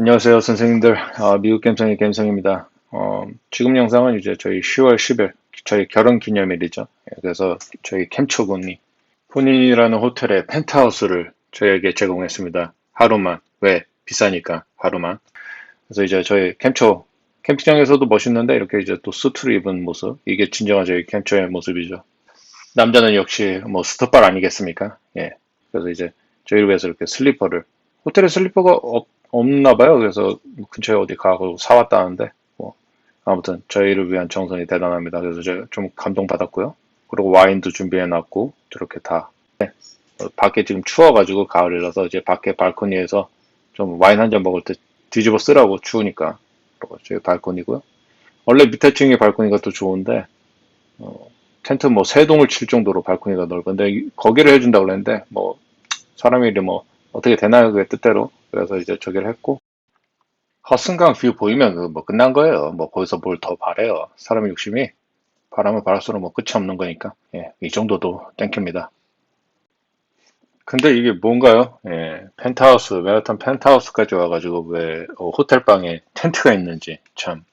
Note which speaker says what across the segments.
Speaker 1: 안녕하세요, 선생님들. 아, 미국 갬성의 갬성입니다. 어, 지금 영상은 이제 저희 10월 10일, 저희 결혼 기념일이죠. 예, 그래서 저희 캠초군이 푸니라는 호텔의 펜트하우스를 저희에게 제공했습니다. 하루만. 왜? 비싸니까, 하루만. 그래서 이제 저희 캠초, 캠핑장에서도 멋있는데 이렇게 이제 또 수트를 입은 모습. 이게 진정한 저희 캠초의 모습이죠. 남자는 역시 뭐 스톱발 아니겠습니까? 예. 그래서 이제 저희를 위해서 이렇게 슬리퍼를 호텔에 슬리퍼가 없, 없나 봐요. 그래서 근처에 어디 가고 사왔다는데 뭐 아무튼 저희를 위한 정성이 대단합니다. 그래서 제가 좀 감동받았고요. 그리고 와인도 준비해 놨고 저렇게 다 네. 어, 밖에 지금 추워가지고 가을이라서 이제 밖에 발코니에서 좀 와인 한 잔 먹을 때 뒤집어 쓰라고 추우니까 저희 발코니고요. 원래 밑에 층의 발코니가 더 좋은데 어, 텐트 뭐 세 동을 칠 정도로 발코니가 넓은데 이- 거기를 해준다고 그랬는데 뭐 사람이 이리 뭐 어떻게 되나요 그게 뜻대로? 그래서 이제 저기를 했고. 허슨강 뷰 보이면 그뭐 끝난 거예요. 뭐 거기서 뭘 더 바래요. 사람 욕심이. 바람을 바랄수록 뭐 끝이 없는 거니까. 예, 이 정도도 땡깁니다. 근데 이게 뭔가요? 예, 펜트하우스 메가탄 펜트하우스까지 와가지고 왜 어, 호텔 방에 텐트가 있는지 참.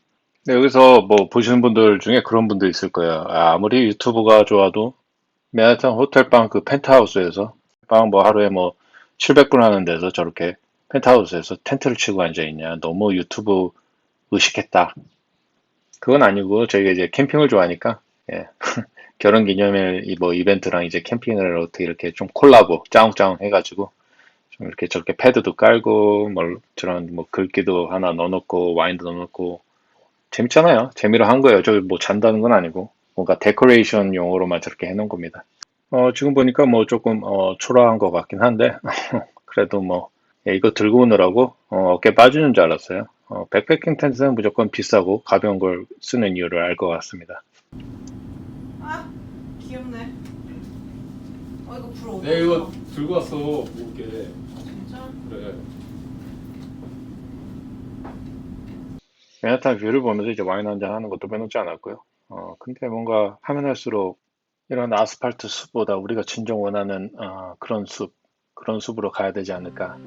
Speaker 1: 네, 여기서 뭐 보시는 분들 중에 그런 분들 있을 거예요. 아, 아무리 유튜브가 좋아도 맨하탄 호텔방 그 펜트하우스에서 방 뭐 하루에 뭐 700불 하는 데서 저렇게 펜트하우스에서 텐트를 치고 앉아 있냐. 너무 유튜브 의식했다. 그건 아니고 저희가 이제 캠핑을 좋아하니까 예. 결혼 기념일 이뭐 이벤트랑 이제 캠핑을 어떻게 이렇게 좀 콜라보 짜웅짜웅 해가지고 좀 이렇게 저렇게 패드도 깔고 뭐 저런 뭐 글귀도 하나 넣어놓고 와인도 넣어놓고 재밌잖아요. 재미로 한 거예요. 저기 뭐 잔다는 건 아니고 뭔가 데코레이션 용으로만 저렇게 해놓은 겁니다. 어, 지금 보니까 뭐 조금 어, 초라한 것 같긴 한데 그래도 뭐 예, 이거 들고 오느라고 어, 어깨 빠지는 줄 알았어요. 어, 백패킹 텐트는 무조건 비싸고 가벼운 걸 쓰는 이유를 알 것 같습니다.
Speaker 2: 아 귀엽네. 어 이거 불 어디?
Speaker 3: 내 네, 이거 들고 왔어 무겁게
Speaker 2: 진짜?
Speaker 3: 그래
Speaker 1: 맨하탄 뷰를 보면서 이제 와인 한잔 하는 것도 빼놓지 않았고요. 어, 근데 뭔가 하면 할수록 이런 아스팔트 숲보다 우리가 진정 원하는 어, 그런 숲, 그런 숲으로 가야 되지 않을까.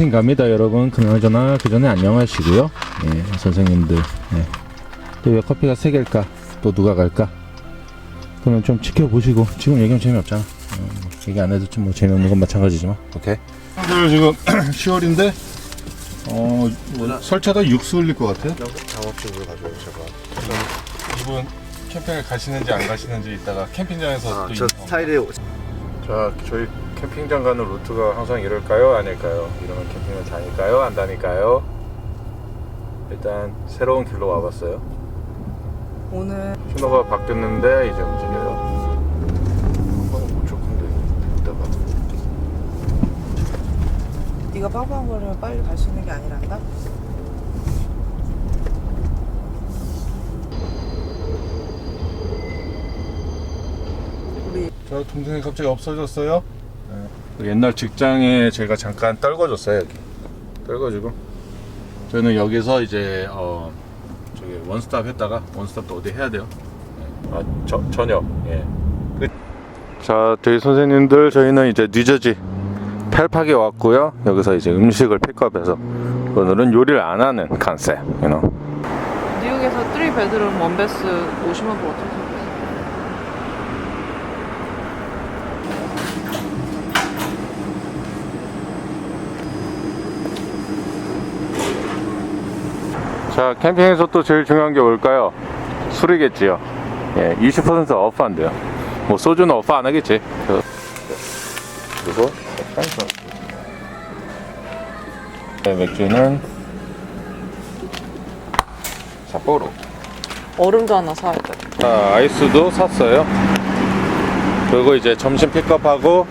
Speaker 4: 캠핑 갑니다 여러분. 그나저나 그 전에 안녕하시고요. 예, 선생님들 예. 또왜 커피가 세 개일까? 또 누가 갈까? 그러면 좀 지켜보시고 지금 얘기하면 재미없잖아. 어, 뭐 얘기 안 해도 좀 뭐 재미없는 건 마찬가지지만. 오케이.
Speaker 3: 오늘 지금 10월인데 어 뭐, 설치하다 육수 흘릴 것 같아
Speaker 5: 작업식으로 가져올 제가
Speaker 3: 이분 캠핑을 가시는지 안 가시는지 이따가 캠핑장에서 또
Speaker 5: 아, 저
Speaker 3: 인사.
Speaker 5: 스타일이
Speaker 1: 자, 저희 캠핑장 가는 루트가 항상 이럴까요? 아닐까요? 이러면 캠핑을 다닐까요? 안 다닐까요? 일단 새로운 길로 와봤어요.
Speaker 2: 오늘
Speaker 1: 신호가 바뀌었는데 이제 움직여요. 이따가.
Speaker 2: 네가 빵빵 거리면 빨리 갈 수 있는 게 아니란다. 우리
Speaker 3: 저 동생이 갑자기 없어졌어요 네. 옛날 직장에 제가 잠깐 떨궈줬어요 여기 떨궈주고 저는 여기서 이제 어 저기 원스톱 했다가 원스톱 또 어디 해야 돼요
Speaker 1: 아, 저, 저녁. 예. 자, 저희 선생님들 저희는 이제 뉴저지 펠팍에 왔고요. 여기서 이제 음식을 픽업해서 오늘은 요리를 안 하는 컨셉. You know.
Speaker 2: 뉴욕에서 3 베드룸 원베스 50만 불 어떻게 생겼어?
Speaker 1: 자, 캠핑에서 또 제일 중요한 게 뭘까요? 술이겠지요.
Speaker 3: 예, 20% 오프한대요. 뭐 소주는 오프 안 하겠지. 그- 그리고 약간 네, 맥주는 사포로.
Speaker 2: 얼음도 하나 사야 돼.
Speaker 3: 자, 아이스도 샀어요. 그리고 이제 점심 픽업하고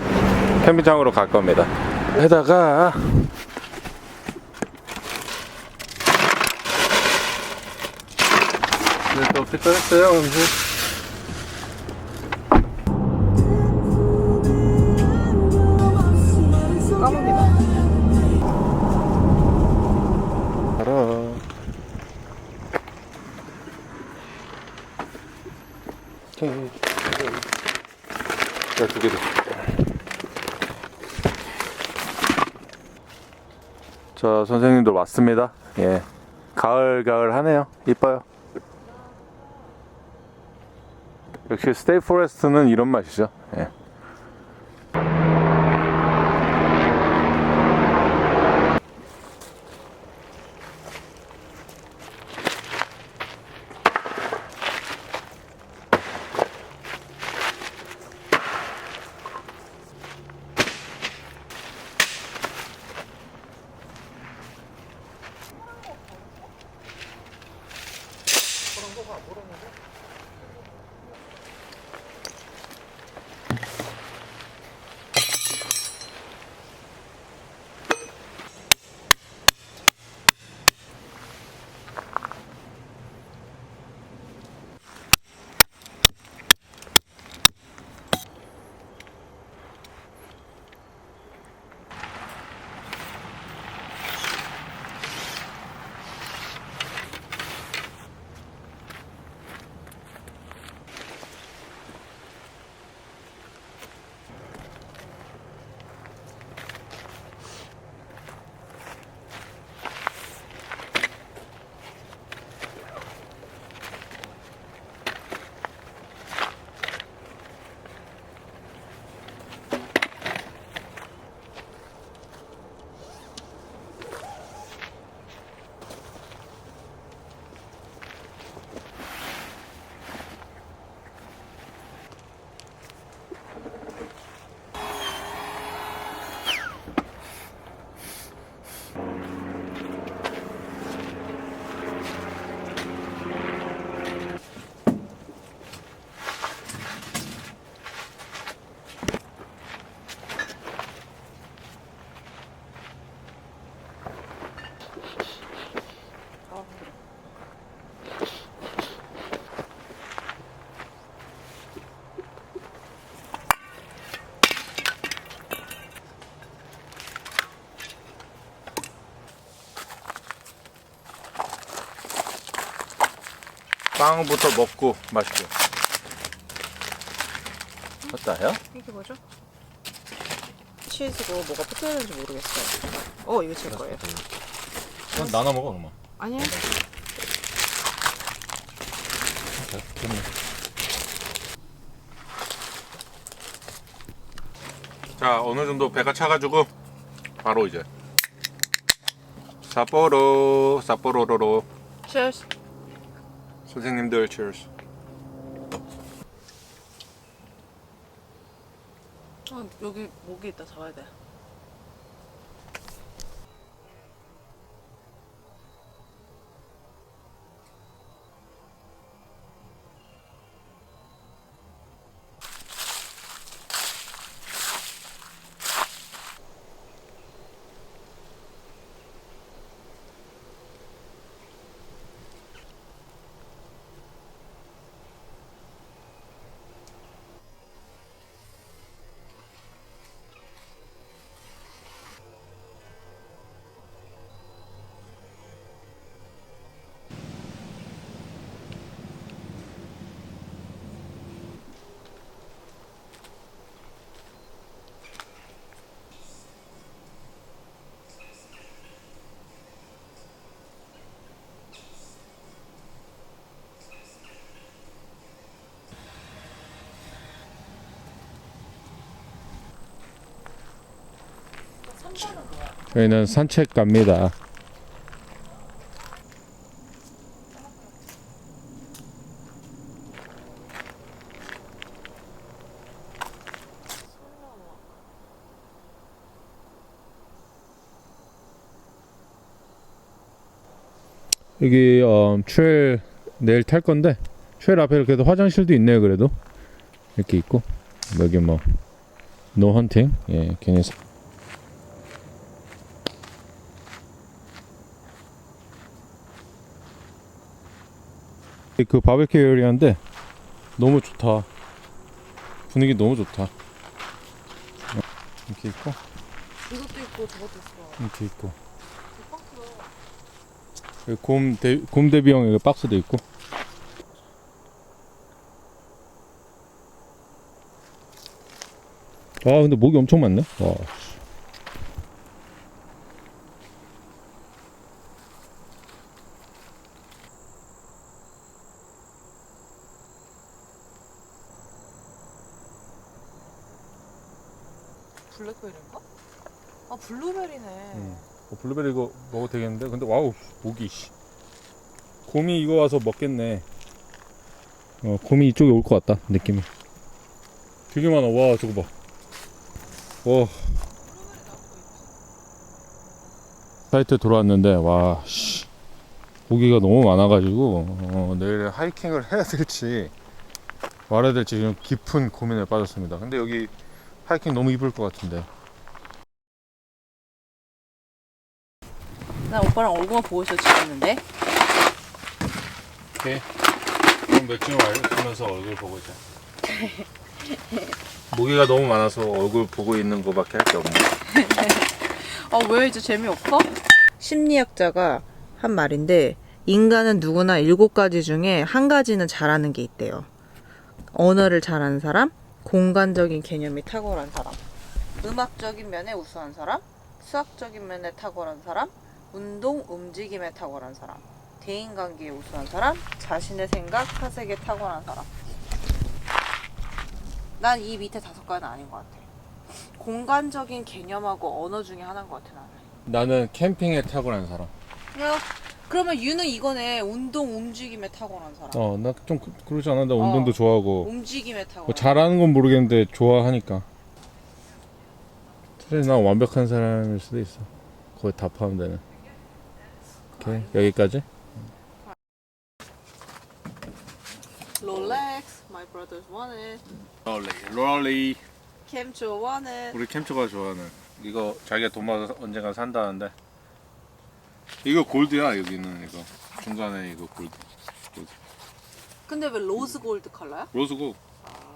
Speaker 3: 캠핑장으로 갈 겁니다. 게다가 네, 또 픽업했어요, 음식.
Speaker 2: 까봅니다.
Speaker 3: 알아. 자, 두개 더. 자, 선생님들 왔습니다. 예. 가을, 가을 하네요. 이뻐요. 역시 스테이 포레스트는 이런 맛이죠. 예. 빵부터 먹고 마시고. 어떠해요?
Speaker 2: 이게 뭐죠? 치즈고 뭐가 붙어야 되는지 모르겠어요. 어, 이거 제 거예요.
Speaker 3: 그럼 나눠 먹어, 그러면.
Speaker 2: 아니요.
Speaker 3: 자 어느 정도 배가 차가지고 바로 이제 사포로 사포로로로
Speaker 2: Cheers.
Speaker 3: 선생님들 cheers
Speaker 2: 아, 여기 목이 있다 잡아야 돼.
Speaker 1: 저희는 산책 갑니다. 여기 어, 트레일 내일 탈 건데 트레일 앞에 그래도 화장실도 있네요 그래도. 이렇게 있고 여기 뭐 노헌팅? 예 괜히 그 바베큐 에리아인데 너무 좋다. 분위기 너무 좋다. 어, 이렇게 있고.
Speaker 2: 이것도 있고 저것도 있어.
Speaker 1: 이렇게 있고. 여기 곰, 대, 곰 대비형 여기 박스도 있고. 아 근데 목이 엄청 많네? 와
Speaker 2: 블랙베리인가? 아 블루베리네.
Speaker 1: 음. 어, 블루베리 이거 먹어도 되겠는데 근데 와우 목이 씨 곰이 이거 와서 먹겠네 어 곰이 이쪽에 올 것 같다 느낌이 되게 많아 와 저거 봐 와 사이트 들어왔는데 와 씨. 고기가 너무 많아가지고 어, 내일 하이킹을 해야 될지 말아야 될지 지금 깊은 고민에 빠졌습니다 근데 여기 하이킹 너무 이쁠 것 같은데
Speaker 2: 나 오빠랑 얼굴만 보고 있어 지냈는데.
Speaker 1: 오케이. 그럼 맥주 마시면서 얼굴 보고 있자. 모기가 너무 많아서 얼굴 보고 있는 거밖에 할 게 없네.
Speaker 2: 아왜 이제 재미없어? 심리학자가 한 말인데 인간은 누구나 일곱 가지 중에 한 가지는 잘하는 게 있대요. 언어를 잘하는 사람, 공간적인 개념이 탁월한 사람, 음악적인 면에 우수한 사람, 수학적인 면에 탁월한 사람, 운동 움직임에 탁월한 사람, 대인관계에 우수한 사람, 자신의 생각 사색에 탁월한 사람. 난 이 밑에 다섯 가지는 아닌 것 같아. 공간적인 개념하고 언어 중에 하나인 것 같아 나는.
Speaker 1: 나는 캠핑에 탁월한 사람.
Speaker 2: 야, 그러면 유는 이거네. 운동 움직임에 탁월한 사람.
Speaker 1: 어, 나 좀 그러지 않아? 나 운동도
Speaker 2: 어.
Speaker 1: 좋아하고.
Speaker 2: 움직임에 탁월한.
Speaker 1: 뭐 잘하는 건 모르겠는데 좋아하니까. 사실 난 완벽한 사람일 수도 있어. 거의 다 포함되는. 오케이 여기까지.
Speaker 2: 롤렉스, my brothers want it.
Speaker 6: 롤리 롤리
Speaker 2: 캠초 want it.
Speaker 6: 우리 캠초가 좋아하는 이거 자기가 돈 받아서 언젠가 산다는데 이거 골드야 여기는 이거 중간에 이거 골드
Speaker 2: 근데 왜 로즈 골드 컬러야?
Speaker 6: 로스고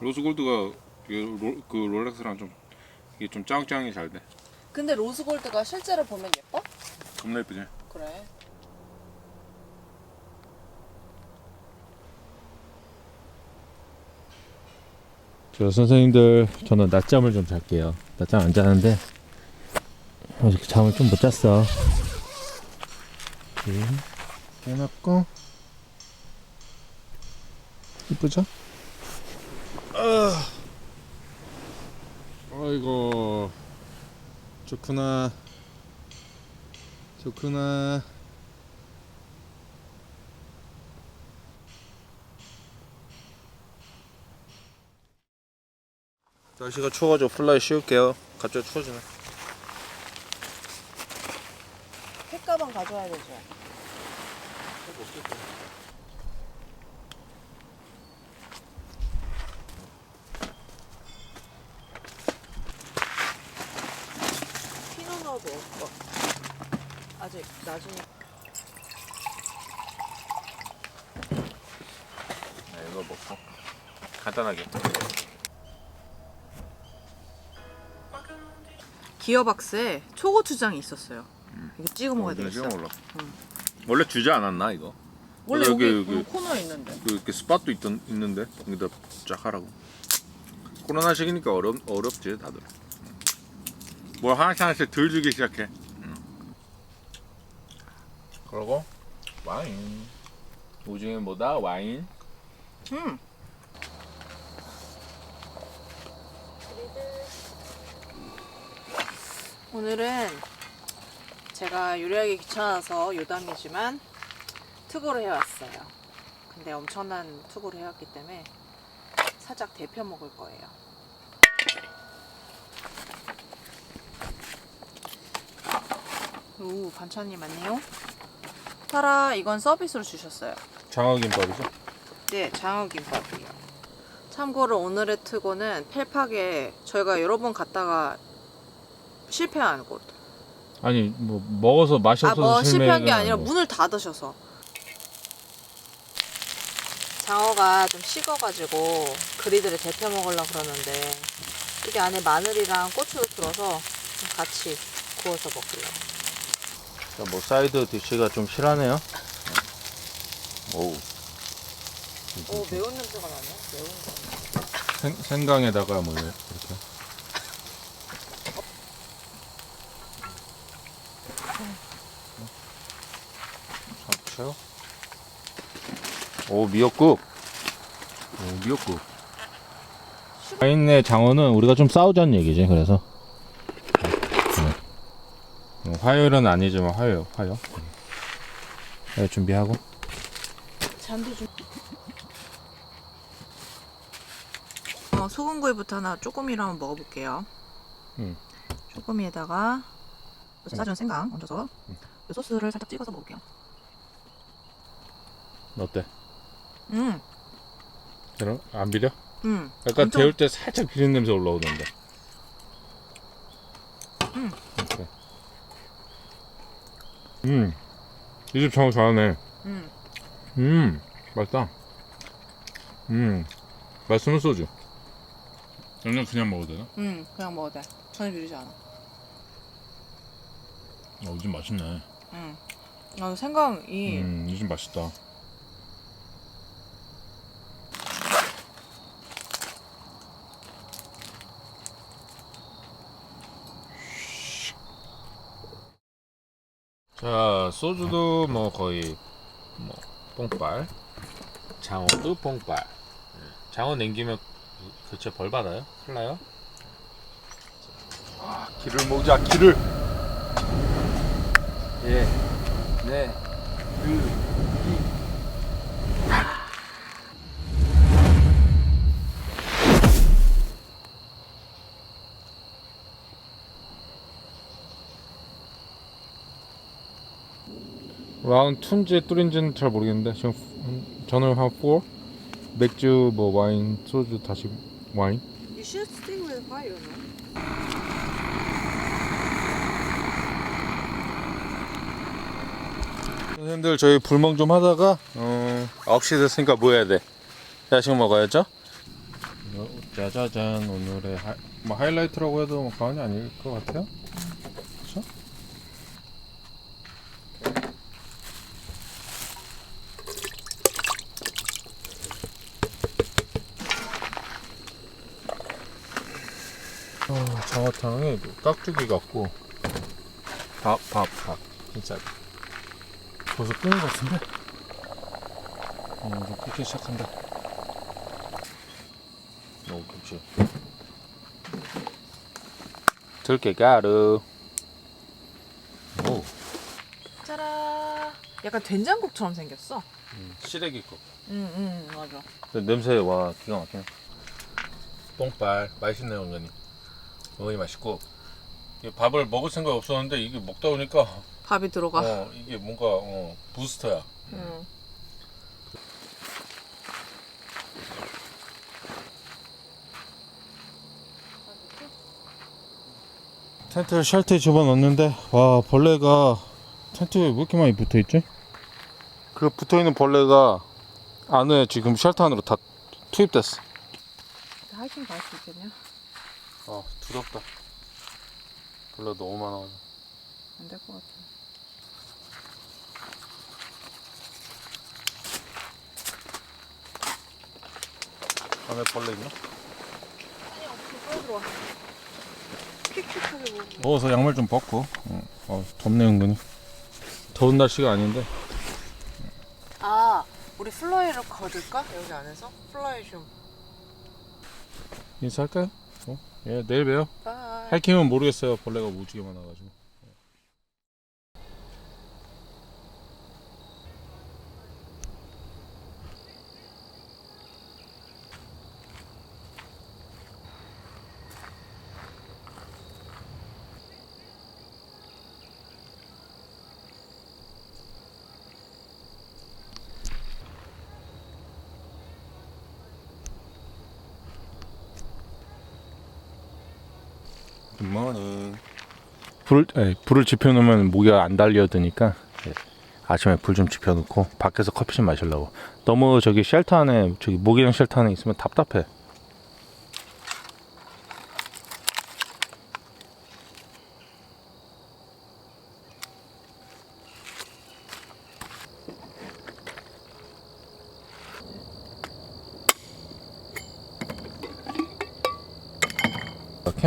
Speaker 6: 로스 골드가 그, 롤, 그 롤렉스랑 좀 이게 좀 짱짱이 잘 돼.
Speaker 2: 근데 로즈 골드가 실제로 보면 예뻐?
Speaker 6: 겁나 예쁘지?
Speaker 2: 그래.
Speaker 1: 저 선생님들 저는 낮잠을 좀 잘게요. 낮잠 안 자는데 어저께 잠을 좀 못 잤어. 이렇게 깨놨고 이쁘죠? 아, 아이고 좋구나 좋구나.
Speaker 6: 날씨가 추워가지고 플라이 씌울게요. 갑자기 추워지네.
Speaker 2: 가져와야 되죠. 피노나도 없어. 아직 나중에.
Speaker 6: 네, 이거 먹고 간단하게.
Speaker 2: 기어박스에 초고추장이 있었어요. 이거 찍어 먹어야
Speaker 6: 이거
Speaker 2: 되겠어.
Speaker 6: 찍어 먹으러. 원래 주지 않았나 이거?
Speaker 2: 원래
Speaker 6: 여기,
Speaker 2: 여기,
Speaker 6: 여기.
Speaker 2: 음, 코너에 있는데.
Speaker 6: 그 이렇게 스팟도 있던 있는데 여기다 쫙 하라고. 코로나 시기니까 어렵 어렵지 다들. 뭘 하나씩 하나씩 덜 주기 시작해. 그러고 와인. 오중에 뭐다 와인.
Speaker 2: 음. 오늘은 제가 요리하기 귀찮아서 요담이지만 투고를 해왔어요. 근데 엄청난 투고를 해왔기 때문에 살짝 데펴 먹을 거예요. 오 반찬이 많네요. 타라 이건 서비스로 주셨어요.
Speaker 1: 장어김밥이죠?
Speaker 2: 네, 장어김밥이요. 참고로 오늘의 특고는 펠팍에 저희가 여러 번 갔다가 실패한 곳.
Speaker 1: 아니 뭐 먹어서 맛이
Speaker 2: 아,
Speaker 1: 없어서
Speaker 2: 뭐 실패한 게
Speaker 1: 실패가
Speaker 2: 아니라
Speaker 1: 아니고.
Speaker 2: 문을 닫으셔서. 장어가 좀 식어가지고 그리들을 데펴 먹으려고 그러는데 이게 안에 마늘이랑 고추도 들어서 좀 같이 구워서 먹으려고.
Speaker 1: 자, 뭐 사이드 디쉬가 좀 실하네요. 오우.
Speaker 2: 오 매운 냄새가 나네. 매운 거.
Speaker 1: 생, 생강에다가 뭐 이렇게. 잡채요? 오 미역국. 오 미역국.
Speaker 4: 와인내 장어는 우리가 좀 싸우자는 얘기지. 그래서
Speaker 1: 어, 화요일은 아니지만 화요 화요.
Speaker 4: 네, 준비하고
Speaker 2: 잔도 좀. 어, 소금구이부터 하나 조금이랑 한번 먹어볼게요.
Speaker 1: 음.
Speaker 2: 조금이에다가 싸준 생강 얹어서 이 소스를 살짝 찍어서 먹을게요.
Speaker 1: 어때?
Speaker 2: 음,
Speaker 1: 그럼 안 비려?
Speaker 2: 음.
Speaker 1: 약간
Speaker 2: 엄청-
Speaker 1: 데울 때 살짝 비린 냄새 올라오던데.
Speaker 2: 음.
Speaker 1: 음. 이집 장어 잘하네.
Speaker 2: 음.
Speaker 1: 음. 맛있다. 음. 맛있으면 소주. 양념 그냥 먹어도 되나?
Speaker 2: 음, 그냥 먹어도 돼. 전혀 비리지 않아.
Speaker 1: 어, 이집 맛있네.
Speaker 2: 음. 아, 생강이
Speaker 1: 음, 이 집 맛있다. 자, 소주도 뭐 거의 뭐 뽕빨, 장어도 뽕빨. 예, 장어 냉기면 그쵸 벌 받아요? 큰일 나요? 아, 기를 모으자 기를. 예, 네. 라운드 2인지 뚜린지는 잘 모르겠는데 지금 음, 저는 한 4? 맥주 뭐 와인 소주 다시 와인
Speaker 2: You should stick with fire, no?
Speaker 1: 선생님들 저희 불멍 좀 하다가 어 9시 됐으니까 뭐 해야 돼? 야식 먹어야죠 어, 짜자잔 오늘의 하, 뭐 하이라이트라고 해도 뭐 과언이 아닐 것 같아요 그렇죠? 어, 장어탕에 깍두기 같고 밥 밥 밥 진짜 벌써 끄는 것 같은데? 어, 이제 끓기 시작한다. 오, 그렇지. 들깨 가루. 오,
Speaker 2: 짜라. 약간 된장국처럼 생겼어.
Speaker 1: 시래기 거.
Speaker 2: 응, 응, 맞아.
Speaker 1: 냄새 와 기가 막히네. 뽕빨 맛있네요, 어머니. 어머니 맛있고. 이 밥을 먹을 생각 없었는데 이게 먹다 보니까
Speaker 2: 밥이 들어가.
Speaker 1: 어 이게 뭔가 어, 부스터야.
Speaker 2: 응.
Speaker 1: 텐트 쉘터에 집어넣었는데 와 벌레가 텐트에 왜 이렇게 많이 붙어있지? 그 붙어있는 벌레가 안에 지금 쉘터 안으로 다 투입됐어
Speaker 2: 하이킹 갈 수 있겠냐?
Speaker 1: 아 두렵다 벌레 너무 많아가지고
Speaker 2: 안 될 것 같아.
Speaker 1: 안에 벌레 있나?
Speaker 2: 아니, 없어. 빨리 들어와. 킥킥하게 뭐.
Speaker 1: 더워서 양말 좀 벗고 어, 어, 덥네 은근히 더운 날씨가 아닌데
Speaker 2: 아, 우리 플라이를 거둘까? 여기 안에서? 플라이 좀.
Speaker 1: 인사할까요? 어? 예 내일 봬요
Speaker 2: 바이.
Speaker 1: 하이킹은 모르겠어요 벌레가 무지개 많아가지고 굿모닝. 불, 에, 불을 지펴놓으면 모기가 안 달려드니까 예, 아침에 불 좀 지펴놓고 밖에서 커피 좀 마시려고. 너무 저기 쉘터 안에 저기 모기장 쉘터 안에 있으면 답답해.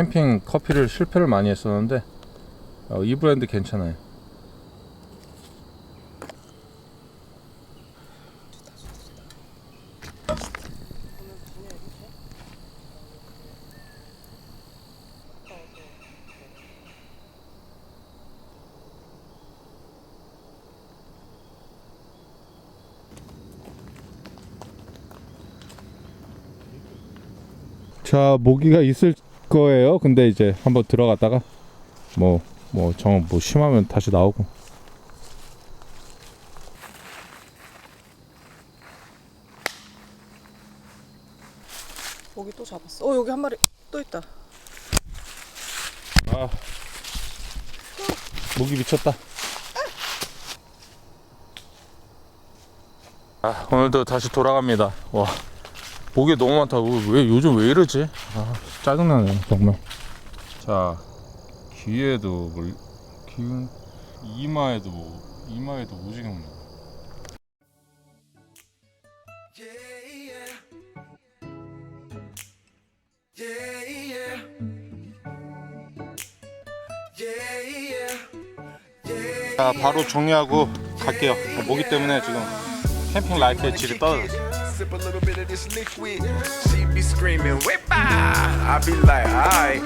Speaker 1: 캠핑 커피를 실패를 많이 했었는데 어, 이 브랜드 괜찮아요.
Speaker 4: 자 모기가 있을 거예요. 근데 이제 한번 들어갔다가 뭐 뭐정뭐 심하면 다시 나오고.
Speaker 2: 모기 또 잡았어. 어 여기 한 마리 또 있다.
Speaker 1: 아 모기 미쳤다. 아 오늘도 다시 돌아갑니다. 와 모기 너무 많다. 왜 요즘 왜 이러지? 아 짜증나네 정말. 자 귀에도 물 기운 이마에도 이마에도 오징어. 자 바로 정리하고 갈게요. 모기 때문에 지금 캠핑 라이프의 질이 떨어졌어.
Speaker 7: Sip a of this liquid. She be screaming, whip I be like, alright.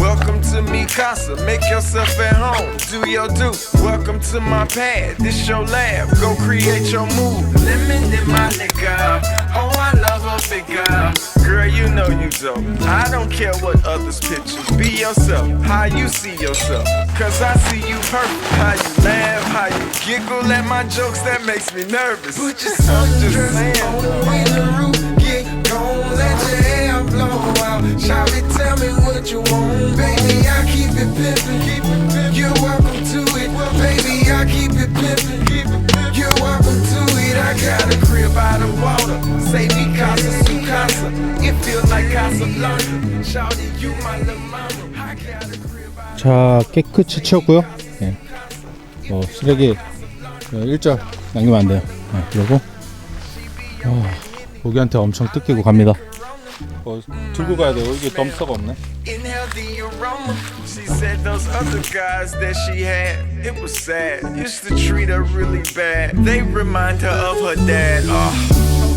Speaker 7: Welcome to me casa. Make yourself at home. Do your do. Welcome to my pad. This your lab. Go create your move. Lemon in my liquor. Oh, I love her figure. Girl, you know you dope. I don't care what others picture. Be yourself. How you see yourself. Cause I see you perfect. How you laugh. How you giggle at my jokes. That makes me nervous. Put your sundress on in the roof. Get gone. Let your hair blow out. Shout it, tell me what you want. Baby, I keep it pimpin'. Keep it pimpin'. You're welcome to it. Baby, I keep it pimpin'. Keep it pimpin'. You're welcome to it. I got a crib by the water. Say me casa, su casa. It feel like Casablanca. Shout it, you my little mama. I got a crib
Speaker 4: 자 깨끗이 치웠고요. 예. 뭐 쓰레기 어, 일절 남기면 안 돼요. 예, 그리고 어, 모기한테 엄청 뜯기고 갑니다.
Speaker 1: 어, 들고 가야 돼요. 이게 덤스터가 없네.
Speaker 7: Oh.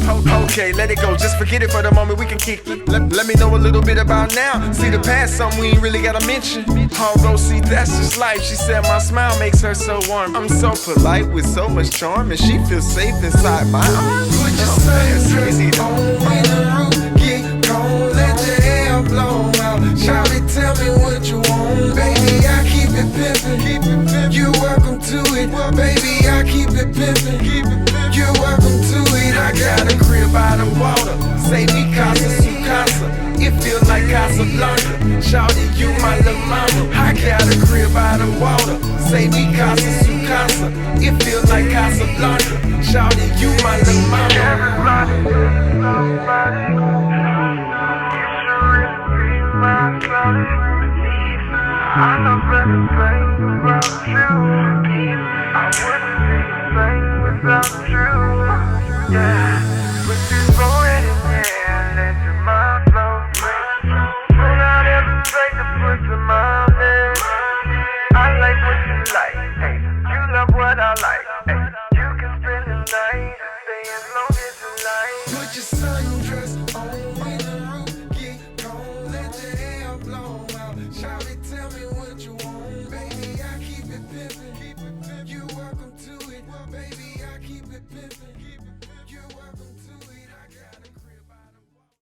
Speaker 7: Okay, let it go. Just forget it for the moment. We can kick it. Let, let me know a little bit about now. See the past, something we ain't really gotta mention. Oh, go see, that's just life. She said my smile makes her so warm. I'm so polite with so much charm, and she feels safe inside my arms. Put your sundress on in the room. Get gone, let your hair blow out. It, tell me what you want. Baby, I keep it pimpin'. Keep it pimpin'. You're welcome to it. Baby, I keep it pimpin'. Keep it pimpin'. You're welcome. I got a crib by the water. Say me casa, su casa. It feel like Casablanca. Shouting you my little mama. I got a crib by the water. Say me casa, su casa. It feel like Casablanca. Shouting you my little mama.